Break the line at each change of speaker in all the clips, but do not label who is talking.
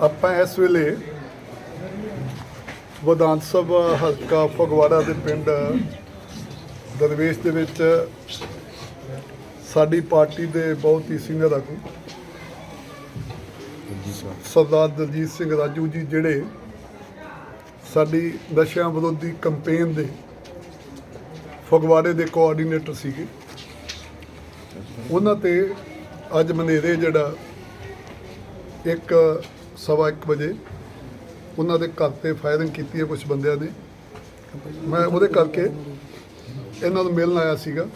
ਆਪਾਂ ਇਸ ਵੇਲੇ ਵਿਧਾਨ ਸਭਾ ਹਲਕਾ ਫਗਵਾੜਾ ਦੇ ਪਿੰਡ ਦਰਵੇਸ਼ ਦੇ ਵਿੱਚ ਸਾਡੀ ਪਾਰਟੀ ਦੇ ਬਹੁਤ ਹੀ ਸੀਨੀਅਰ ਆਗੂ ਸਰਦਾਰ ਦਲਜੀਤ ਸਿੰਘ ਰਾਜੂ ਜੀ ਜਿਹੜੇ ਸਾਡੀ ਨਸ਼ਿਆਂ ਵਿਰੋਧੀ ਕੈਂਪੇਨ ਦੇ ਫਗਵਾੜੇ ਦੇ ਕੋਆਰਡੀਨੇਟਰ ਸੀਗੇ। ਉਹਨਾਂ ਤੇ ਅੱਜ ਮਨੇਰੇ ਜਿਹੜਾ ਇੱਕ ਸਵਾ ਇੱਕ ਵਜੇ ਉਹਨਾਂ ਦੇ ਘਰ ਤੇ ਫਾਇਰਿੰਗ ਕੀਤੀ ਹੈ ਕੁਝ ਬੰਦਿਆਂ ਨੇ। ਮੈਂ ਉਹਦੇ ਕਰਕੇ ਇਹਨਾਂ ਨੂੰ ਮਿਲਣ ਆਇਆ ਸੀਗਾ।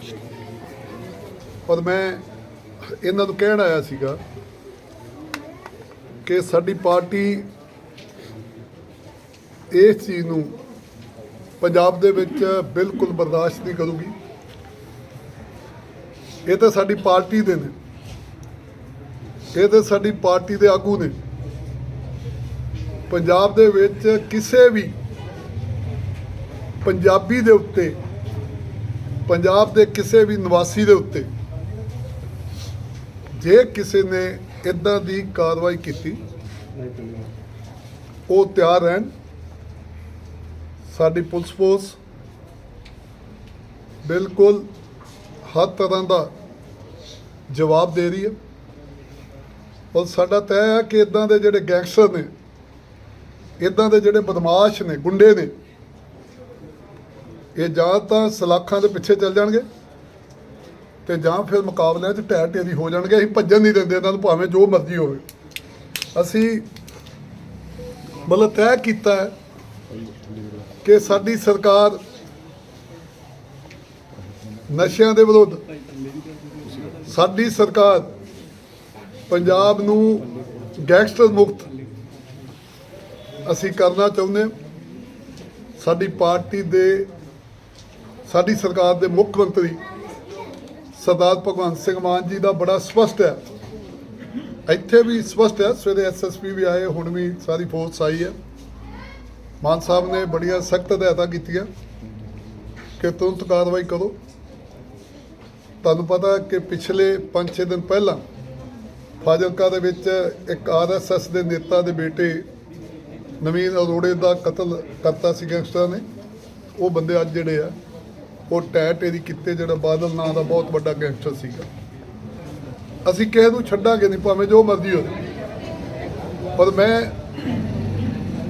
ਔਰ ਮੈਂ ਇਹਨਾਂ ਨੂੰ ਕਹਿਣ ਆਇਆ ਸੀਗਾ ਕਿ ਸਾਡੀ ਪਾਰਟੀ ਇਸ ਚੀਜ਼ ਨੂੰ ਪੰਜਾਬ ਦੇ ਵਿੱਚ ਬਿਲਕੁਲ ਬਰਦਾਸ਼ਤ ਨਹੀਂ ਕਰੂਗੀ। ਇਹ ਤਾਂ ਸਾਡੀ ਪਾਰਟੀ ਦੇ ਨੇ। ਇਹ ਤਾਂ ਸਾਡੀ ਪਾਰਟੀ ਦੇ ਆਗੂ ਨੇ। ਪੰਜਾਬ ਦੇ ਵਿੱਚ ਕਿਸੇ ਵੀ ਪੰਜਾਬੀ ਦੇ ਉੱਤੇ, ਪੰਜਾਬ ਦੇ ਕਿਸੇ ਵੀ ਨਿਵਾਸੀ ਦੇ ਉੱਤੇ ਜੇ ਕਿਸੇ ਨੇ ਇਦਾਂ ਦੀ ਕਾਰਵਾਈ ਕੀਤੀ, ਉਹ ਤਿਆਰ ਰਹਿਣ। ਸਾਡੀ ਪੁਲਿਸ ਫੋਰਸ ਬਿਲਕੁਲ ਹਰ ਤਰ੍ਹਾਂ ਦਾ ਜਵਾਬ ਦੇ ਰਹੀ ਹੈ। ਔਰ ਸਾਡਾ ਤੈਅ ਹੈ ਕਿ ਇਦਾਂ ਦੇ ਜਿਹੜੇ ਗੈਂਗਸਟਰ ਨੇ ਇਦਾਂ ਦੇ ਜਿਹੜੇ ਬਦਮਾਸ਼ ਨੇ, ਗੁੰਡੇ ਨੇ, ਇਹ ਜਾਂ ਤਾਂ ਸਲਾਖਾਂ ਦੇ ਪਿੱਛੇ ਚੱਲ ਜਾਣਗੇ ਤੇ ਜਾਂ ਫਿਰ ਮੁਕਾਬਲਿਆਂ 'ਚ ਢਹਿ ਢੇਰੀ ਹੋ ਜਾਣਗੇ, ਅਸੀਂ ਭੱਜਣ ਨਹੀਂ ਦਿੰਦੇ ਇਹਨਾਂ ਨੂੰ, ਭਾਵੇਂ ਜੋ ਮਰਜ਼ੀ ਹੋਵੇ। ਅਸੀਂ ਮਤਲਬ ਤੈਅ ਕੀਤਾ ਹੈ ਕਿ ਸਾਡੀ ਸਰਕਾਰ ਨਸ਼ਿਆਂ ਦੇ ਵਿਰੁੱਧ, ਸਾਡੀ ਸਰਕਾਰ ਪੰਜਾਬ ਨੂੰ ਗੈਂਗਸਟਰ ਮੁਕਤ ਅਸੀਂ ਕਰਨਾ ਚਾਹੁੰਦੇ ਹਾਂ, ਸਾਡੀ ਪਾਰਟੀ ਦੇ, ਸਾਡੀ ਸਰਕਾਰ ਦੇ ਮੁੱਖ ਮੰਤਰੀ ਸਰਦਾਰ ਭਗਵੰਤ ਸਿੰਘ ਮਾਨ ਜੀ ਦਾ ਬੜਾ ਸਪਸ਼ਟ ਹੈ। ਇੱਥੇ ਵੀ ਸਪਸ਼ਟ ਹੈ, ਸਵੇਰੇ ਐਸਐਸਪੀ ਵੀ ਆਏ, ਹੁਣ ਵੀ ਸਾਰੀ ਫੋਰਸ ਆਈ ਹੈ। ਮਾਨ ਸਾਹਿਬ ਨੇ ਬੜੀਆਂ ਸਖਤ ਹਦਾਇਤਾਂ ਕੀਤੀਆਂ ਕਿ ਤੁਰੰਤ ਕਾਰਵਾਈ ਕਰੋ। ਤੁਹਾਨੂੰ ਪਤਾ ਕਿ ਪਿਛਲੇ 5-6 ਦਿਨ ਪਹਿਲਾਂ ਫਾਜ਼ਿਲਕਾ ਦੇ ਵਿੱਚ ਇੱਕ ਆਰਐਸਐਸ ਦੇ ਨੇਤਾ ਦੇ ਬੇਟੇ ਨਵੀਨ ਅਰੋੜੇ ਦਾ ਕਤਲ ਕਰਤਾ ਸੀ ਗੈਂਗਸਟਰਾਂ ਨੇ। ਉਹ ਬੰਦੇ ਅੱਜ ਜਿਹੜੇ ਆ, ਉਹ ਟੈ ਟੇਰੀ ਕੀਤੇ ਜਿਹੜਾ ਬਾਦਲ ਨਾਂ ਦਾ ਬਹੁਤ ਵੱਡਾ ਗੈਂਗਸਟਰ ਸੀਗਾ। ਅਸੀਂ ਕਿਸੇ ਨੂੰ ਛੱਡਾਂਗੇ ਨਹੀਂ, ਭਾਵੇਂ ਜੋ ਮਰਜ਼ੀ ਹੋਵੇ। ਪਰ ਮੈਂ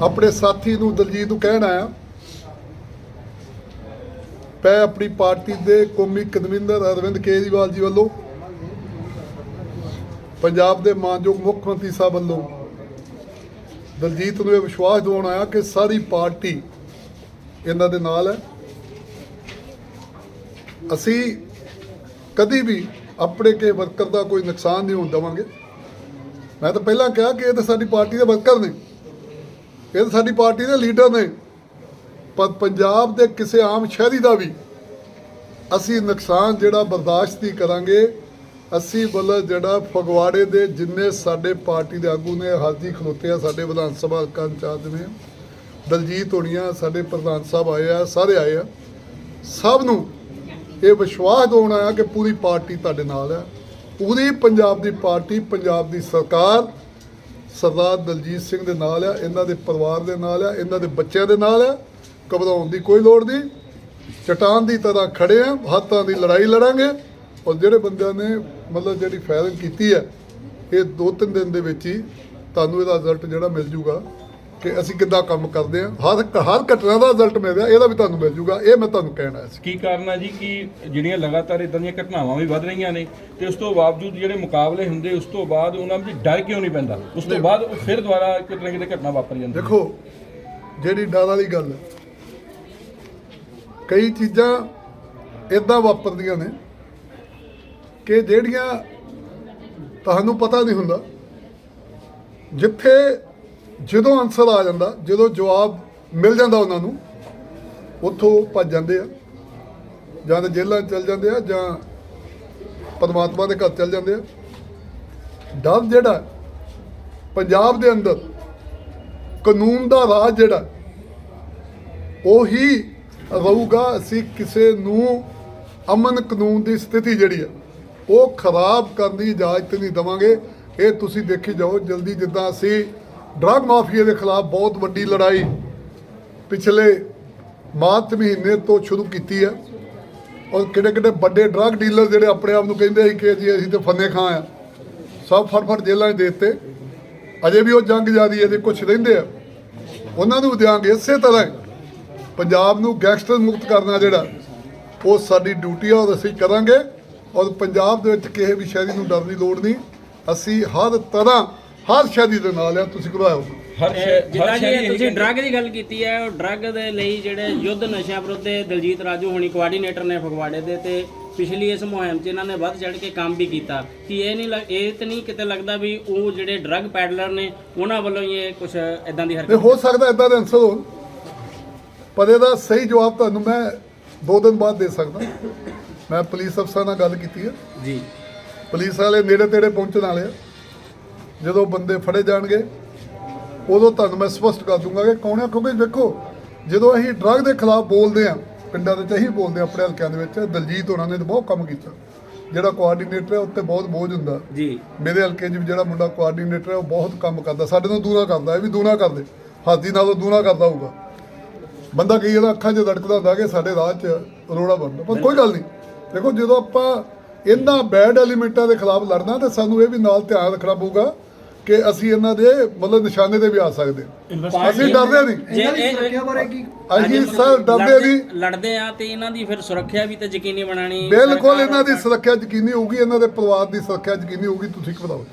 ਆਪਣੇ ਸਾਥੀ ਨੂੰ, ਦਲਜੀਤ ਨੂੰ ਕਹਿਣ ਆਇਆ ਪੈ ਆਪਣੀ ਪਾਰਟੀ ਦੇ ਕੌਮੀ ਕਨਵੀਨਰ ਅਰਵਿੰਦ ਕੇਜਰੀਵਾਲ ਜੀ ਵੱਲੋਂ, ਪੰਜਾਬ ਦੇ ਮਾਨਯੋਗ ਮੁੱਖ ਮੰਤਰੀ ਸਾਹਿਬ ਵੱਲੋਂ ਦਲਜੀਤ ਨੂੰ ਇਹ ਵਿਸ਼ਵਾਸ ਦਿਵਾਉਣ ਆਇਆ ਕਿ ਸਾਰੀ ਪਾਰਟੀ ਇਹਨਾਂ ਦੇ ਨਾਲ ਹੈ। ਅਸੀਂ ਕਦੀ ਵੀ ਆਪਣੇ ਕੇ ਵਰਕਰ ਦਾ ਕੋਈ ਨੁਕਸਾਨ ਨਹੀਂ ਹੋਣ ਦੇਵਾਂਗੇ। ਮੈਂ ਤਾਂ ਪਹਿਲਾਂ ਕਿਹਾ ਕਿ ਇਹ ਤਾਂ ਸਾਡੀ ਪਾਰਟੀ ਦੇ ਵਰਕਰ ਨੇ। ਇਹ ਤਾਂ ਸਾਡੀ ਪਾਰਟੀ ਦੇ ਲੀਡਰ ਨੇ। ਪਰ ਪੰਜਾਬ ਦੇ ਕਿਸੇ ਆਮ ਸ਼ਹਿਰੀ ਦਾ ਵੀ ਅਸੀਂ ਨੁਕਸਾਨ ਜਿਹੜਾ ਬਰਦਾਸ਼ਤ ਨਹੀਂ ਕਰਾਂਗੇ ਅਸੀਂ ਬਲ ਜਿਹੜਾ ਫਗਵਾੜੇ ਦੇ ਜਿੰਨੇ ਸਾਡੇ ਪਾਰਟੀ ਦੇ ਆਗੂ ਨੇ ਹਾਜ਼ਰੀ ਖਲੋਤੇ ਆ ਸਾਡੇ ਵਿਧਾਨ ਸਭਾ ਹਲਕਾ ਇੰਚਾਰਜ ਨੇ। ਦਲਜੀਤ ਹੋਣੀਆਂ ਸਾਡੇ ਪ੍ਰਧਾਨ ਸਾਹਿਬ ਆਏ ਆ, ਸਾਰੇ ਆਏ ਆ। ਸਭ ਨੂੰ ਇਹ ਵਿਸ਼ਵਾਸ ਦਿਵਾਉਣਾ ਆ ਕਿ ਪੂਰੀ ਪਾਰਟੀ ਤੁਹਾਡੇ ਨਾਲ ਹੈ ਪੂਰੀ ਪੰਜਾਬ ਦੀ ਪਾਰਟੀ, ਪੰਜਾਬ ਦੀ ਸਰਕਾਰ, ਸਰਦਾਰ ਦਲਜੀਤ ਸਿੰਘ ਦੇ ਨਾਲ ਆ, ਇਹਨਾਂ ਦੇ ਪਰਿਵਾਰ ਦੇ ਨਾਲ ਆ, ਇਹਨਾਂ ਦੇ ਬੱਚਿਆਂ ਦੇ ਨਾਲ ਆ। ਘਬਰਾਉਣ ਦੀ ਕੋਈ ਲੋੜ ਨਹੀਂ। ਚਟਾਨ ਦੀ ਤਰ੍ਹਾਂ ਖੜੇ ਆ, ਹੱਥਾਂ ਦੀ ਲੜਾਈ ਲੜਾਂਗੇ। ਔਰ ਜਿਹੜੇ ਬੰਦਿਆਂ ਨੇ ਮਤਲਬ ਜਿਹੜੀ ਫਾਇਰਿੰਗ ਕੀਤੀ ਹੈ ਇਹ ਦੋ ਤਿੰਨ ਦਿਨ ਦੇ ਵਿੱਚ ਹੀ ਤੁਹਾਨੂੰ ਇਹਦਾ ਰਿਜ਼ਲਟ ਜਿਹੜਾ ਮਿਲ ਜੂਗਾ ਕਿ ਅਸੀਂ ਕਿੱਦਾਂ ਕੰਮ ਕਰਦੇ ਆ ਹਰ ਹਰ ਘਟਨਾ ਦਾ ਰਿਜ਼ਲਟ ਮਿਲ ਰਿਹਾ ਇਹਦਾ ਵੀ ਤੁਹਾਨੂੰ ਮਿਲ ਜੂਗਾ। ਇਹ ਮੈਂ ਤੁਹਾਨੂੰ ਕਹਿਣਾ ਸੀ
ਕੀ ਕਾਰਨ ਹੈ ਜੀ ਕਿ ਜਿਹੜੀਆਂ ਲਗਾਤਾਰ ਇਦਾਂ ਦੀਆਂ ਘਟਨਾਵਾਂ ਵੀ ਵੱਧ ਰਹੀਆਂ ਨੇ ਤੇ ਉਸ ਤੋਂ ਬਾਵਜੂਦ ਜਿਹੜੇ ਮੁਕਾਬਲੇ ਹੁੰਦੇ ਉਸ ਤੋਂ ਬਾਅਦ ਉਹਨਾਂ ਵਿੱਚ ਡਰ ਕਿਉਂ ਨਹੀਂ ਪੈਂਦਾ? ਉਸ ਤੋਂ ਬਾਅਦ ਉਹ ਫਿਰ ਦੁਬਾਰਾ ਕਿਤੇ ਕਿਤੇ ਘਟਨਾ ਵਾਪਰ ਜਾਂਦੀ।
ਦੇਖੋ ਜਿਹੜੀ ਡਰ ਵਾਲੀ ਗੱਲ ਹੈ ਕਈ ਚੀਜ਼ਾਂ ਇਦਾਂ ਵਾਪਰਦੀਆਂ ਨੇ ਕਿ ਜਿਹੜੀਆਂ ਤੁਹਾਨੂੰ ਪਤਾ ਨਹੀਂ ਹੁੰਦਾ, ਜਿੱਥੇ ਜਦੋਂ ਆਨਸਰ ਆ ਜਾਂਦਾ, ਜਦੋਂ ਜਵਾਬ ਮਿਲ ਜਾਂਦਾ ਉਹਨਾਂ ਨੂੰ, ਉੱਥੋਂ ਭੱਜ ਜਾਂਦੇ ਆ, ਜਾਂ ਤਾਂ ਜੇਲ੍ਹਾਂ 'ਚ ਚਲ ਜਾਂਦੇ ਆ, ਜਾਂ ਪਰਮਾਤਮਾ ਦੇ ਘਰ ਚਲ ਜਾਂਦੇ ਆ। ਡਰ ਜਿਹੜਾ, ਪੰਜਾਬ ਦੇ ਅੰਦਰ ਕਾਨੂੰਨ ਦਾ ਰਾਜ ਜਿਹੜਾ, ਉਹੀ ਰਹੂਗਾ, ਅਸੀਂ ਕਿਸੇ ਨੂੰ ਅਮਨ ਕਾਨੂੰਨ ਦੀ ਸਥਿਤੀ ਜਿਹੜੀ ਹੈ ਉਹ ਖਰਾਬ ਕਰਨ ਦੀ ਇਜਾਜ਼ਤ ਨਹੀਂ ਦਵਾਂਗੇ। ਇਹ ਤੁਸੀਂ ਦੇਖੀ ਜਾਓ, ਜਲਦੀ ਜਿੱਦਾਂ ਅਸੀਂ ਡਰੱਗ ਮਾਫੀਆ ਦੇ ਖਿਲਾਫ ਬਹੁਤ ਵੱਡੀ ਲੜਾਈ ਪਿਛਲੇ ਮਾਰਚ ਮਹੀਨੇ ਤੋਂ ਸ਼ੁਰੂ ਕੀਤੀ ਹੈ। ਔਰ ਕਿਹੜੇ ਕਿਹੜੇ ਵੱਡੇ ਡਰੱਗ ਡੀਲਰ ਜਿਹੜੇ ਆਪਣੇ ਆਪ ਨੂੰ ਕਹਿੰਦੇ ਸੀ ਕਿ ਜੀ ਅਸੀਂ ਤੇ ਫੰਨੇ ਖਾਂ ਆ। ਸਭ ਫੜ ਫੜ ਜੇਲ੍ਹਾਂ 'ਚ ਦੇ ਦਿੱਤੇ। ਅਜੇ ਵੀ ਉਹ ਜੰਗ ਜਾਰੀ ਹੈ ਜੇ ਕੁਝ ਰਹਿੰਦੇ ਆ। ਉਹਨਾਂ ਨੂੰ ਦਿਆਂਗੇ ਇਸੇ ਤਰ੍ਹਾਂ ਪੰਜਾਬ ਨੂੰ ਗੈਂਗਸਟਰ ਮੁਕਤ ਕਰਨਾ ਜਿਹੜਾ, ਉਹ ਸਾਡੀ ਡਿਊਟੀ ਆ, ਔਰ ਅਸੀਂ ਕਰਾਂਗੇ। ਔਰ ਪੰਜਾਬ ਦੇ ਵਿੱਚ ਕਿਸੇ ਵੀ ਸ਼ਹਿਰੀ ਨੂੰ ਡਰਨ ਦੀ ਲੋੜ ਨਹੀਂ। ਅਸੀਂ ਹਰ ਤਰ੍ਹਾਂ ਹਰ ਸ਼ਹਿਰੀ ਦੇ ਨਾਲ ਆ ਤੁਸੀਂ ਘਬਰਾਓ
ਹਰ
ਜਿੱਦਾਂ ਜੀ ਤੁਸੀਂ ਡਰੱਗ ਦੀ ਗੱਲ ਕੀਤੀ ਹੈ ਉਹ ਡਰੱਗ ਦੇ ਲਈ ਜਿਹੜੇ ਯੁੱਧ ਨਸ਼ਿਆਂ ਵਿਰੁੱਧ ਦੇ ਦਲਜੀਤ ਰਾਜੂ ਹੋਣੀ ਕੋਆਰਡੀਨੇਟਰ ਨੇ ਫਗਵਾੜੇ ਦੇ ਤੇ ਪਿਛਲੀ ਇਸ ਮੁਹਿੰਮ 'ਚ ਇਹਨਾਂ ਨੇ ਵੱਧ ਚੜ ਕੇ ਕੰਮ ਵੀ ਕੀਤਾ। ਕਿ ਇਹ ਨਹੀਂ ਇਹ ਤੇ ਨਹੀਂ ਕਿਤੇ ਲੱਗਦਾ ਵੀ ਉਹ ਜਿਹੜੇ ਡਰੱਗ ਪੈਡਲਰ ਨੇ ਉਹਨਾਂ ਵੱਲੋਂ ਹੀ ਇਹ ਕੁਝ ਇਦਾਂ ਦੀ ਹਰਕਤ
ਹੋ ਸਕਦਾ ਇਦਾਂ ਦੇ ਅਨਸਰ ਹੋਣ। ਪਰ ਇਹਦਾ ਸਹੀ ਜਵਾਬ ਤੁਹਾਨੂੰ ਮੈਂ ਦੋ ਦਿਨ ਬਾਅਦ ਦੇ ਸਕਦਾ। ਮੈਂ ਪੁਲਿਸ ਅਫਸਰਾਂ ਨਾਲ ਗੱਲ ਕੀਤੀ ਹੈ
ਜੀ।
ਪੁਲਿਸ ਵਾਲੇ ਨੇੜੇ ਤੇੜੇ ਪਹੁੰਚਣ ਵਾਲੇ ਆ। ਜਦੋਂ ਬੰਦੇ ਫੜੇ ਜਾਣਗੇ ਉਦੋਂ ਤੁਹਾਨੂੰ ਮੈਂ ਸਪਸ਼ਟ ਕਰ ਦੂੰਗਾ ਕਿ ਕੌਣ ਆ? ਕਿਉਂਕਿ ਦੇਖੋ ਜਦੋਂ ਅਸੀਂ ਡਰੱਗ ਦੇ ਖਿਲਾਫ ਬੋਲਦੇ ਆ ਪਿੰਡਾਂ ਦੇ ਚ ਅਸੀਂ ਬੋਲਦੇ ਆ ਆਪਣੇ ਹਲਕਿਆਂ ਦੇ ਵਿੱਚ ਦਲਜੀਤ ਹੋਣਾ ਨੇ ਬਹੁਤ ਕੰਮ ਕੀਤਾ। ਜਿਹੜਾ ਕੋਆਰਡੀਨੇਟਰ ਹੈ ਉੱਤੇ ਬਹੁਤ ਬੋਝ ਹੁੰਦਾ।
ਜੀ।
ਮੇਰੇ ਹਲਕੇ 'ਚ ਵੀ ਜਿਹੜਾ ਮੁੰਡਾ ਕੋਆਰਡੀਨੇਟਰ ਹੈ ਉਹ ਬਹੁਤ ਕੰਮ ਕਰਦਾ। ਸਾਡੇ ਤੋਂ ਦੂਣਾ ਕਰਦਾ ਇਹ ਵੀ ਦੂਣਾ ਕਰਦੇ। ਹਾਥੀ ਨਾਲੋਂ ਦੂਣਾ ਕਰਦਾ ਹੋਊਗਾ। ਬੰਦਾ ਕਈ ਇਹਦਾ ਅੱਖਾਂ 'ਚ ਧੜਕਦਾ ਹੁੰਦਾ ਕਿ ਸਾਡੇ ਰਾਹ 'ਚ ਰੋੜਾ ਬਣਦਾ ਪਰ ਕੋਈ ਗੱਲ ਨਹੀਂ। ਦੇਖੋ ਜਦੋਂ ਆਪਾਂ ਇਹਨਾਂ ਬੈਡ ਐਲੀਮੈਂਟਾਂ ਦੇ ਖਿਲਾਫ ਲੜਨਾ ਤੇ ਸਾਨੂੰ ਇਹ ਵੀ ਨਾਲ ਧਿਆਨ ਰੱਖਣਾ ਪਊਗਾ ਕਿ ਅਸੀਂ ਇਹਨਾਂ ਦੇ ਮਤਲਬ ਨਿਸ਼ਾਨੇ ਤੇ ਵੀ ਆ ਸਕਦੇ। ਹਾਂ। ਅਸੀਂ ਡਰਦੇ ਨਹੀਂ।
ਜੇ
ਇਹਨਾਂ ਦੀ
ਇਹ-
ਸੁਰੱਖਿਆ ਬਾਰੇ ਕੀ
ਅਸੀਂ ਸਰ ਡਰਦੇ ਨਹੀਂ।
ਲੜਦੇ ਆ ਤੇ ਇਹਨਾਂ ਦੀ ਫਿਰ ਸੁਰੱਖਿਆ ਵੀ ਤੇ ਯਕੀਨੀ ਬਣਾਣੀ
ਬਿਲਕੁਲ ਇਹਨਾਂ ਦੀ ਸੁਰੱਖਿਆ ਯਕੀਨੀ ਹੋਊਗੀ ਇਹਨਾਂ ਦੇ ਪਰਿਵਾਰ ਦੀ ਸੁਰੱਖਿਆ ਯਕੀਨੀ ਹੋਊਗੀ ਤੁਸੀਂ ਘਬਰਾਓ।